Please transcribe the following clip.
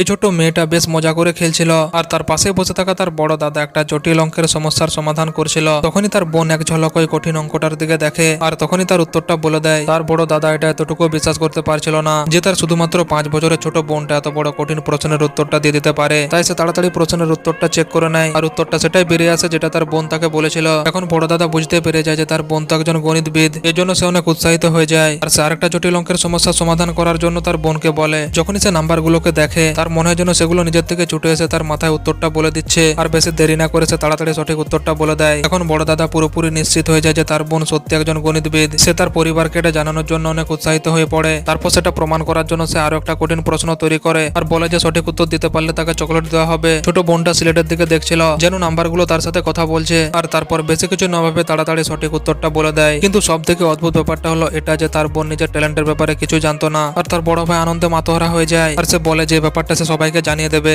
এই ছোট্ট মেয়েটা বেশ মজা করে খেলছিল, আর তার পাশে বসে থাকা তার বড় দাদা একটা জটিল অঙ্কের সমস্যার সমাধান করছিল। তখনই তার বোন এক ঝলক ওই কঠিন অঙ্কটার দিকে দেখে, আর তখনই তার উত্তরটা বলে দেয়, তার বড় দাদা এটা এতটুকু বিশ্বাস করতে পারছিল না যে তার শুধুমাত্র পাঁচ বছরের ছোট বোনটা এত বড় কঠিন প্রশ্নের উত্তরটা দিয়ে দিতে পারে। তাই সে তাড়াতাড়ি প্রশ্নের উত্তরটা চেক করে নেয়, আর উত্তরটা সেটাই বেরিয়ে আসে যেটা তার বোন তাকে বলেছিল। এখন বড় দাদা বুঝতে পেরে যায় যে তার বোন তো একজন গণিতবিদ জন্য সে অনেক উৎসাহিত হয়ে যায়। আর সে আরেকটা জটিল অঙ্কের সমস্যার সমাধান করার জন্য তার বোনকে বলে, যখনই সে নাম্বারগুলোকে দেখে তার মনে হয় যেন সেগুলো নিজের থেকে ছুটে এসে তার মাথায় উত্তরটা বলে দিচ্ছে। আর বেশি দেরি না করে সে তাড়াতাড়ি সঠিক উত্তরটা বলে দেয়। এখন বড় দাদা পুরোপুরি নিশ্চিত হয়ে যায় যে তার বোন সত্যি একজন গণিতবিদ। সে তার পরিবারকে এটা জানানোর জন্য অনেক উৎসাহিত হয়ে পড়ে। তারপর সেটা প্রমাণ করার জন্য সে আরও একটা কঠিন প্রশ্ন তৈরি করে। আর বলে যে সঠিক উত্তর দিতে পারলে তাকে চকলেট দেওয়া হবে। ছোট বোনটা সিলেটের দিকে দেখছিল, যেন নাম্বারগুলো তার সাথে কথা বলছে। আর তারপর বেশি কিছু না ভাবে তাড়াতাড়ি সঠিক উত্তরটা বলে দেয়। কিন্তু সব থেকে অদ্ভুত ব্যাপারটা হলো এটা যে তার বোন নিজের ট্যালেন্টের ব্যাপারে কিছু জানতো না। আর তার বড় ভাই আনন্দে মাতোহারা হয়ে যায়। আর সে বলে যে ব্যাপারটা সে সবাইকে জানিয়ে দেবে।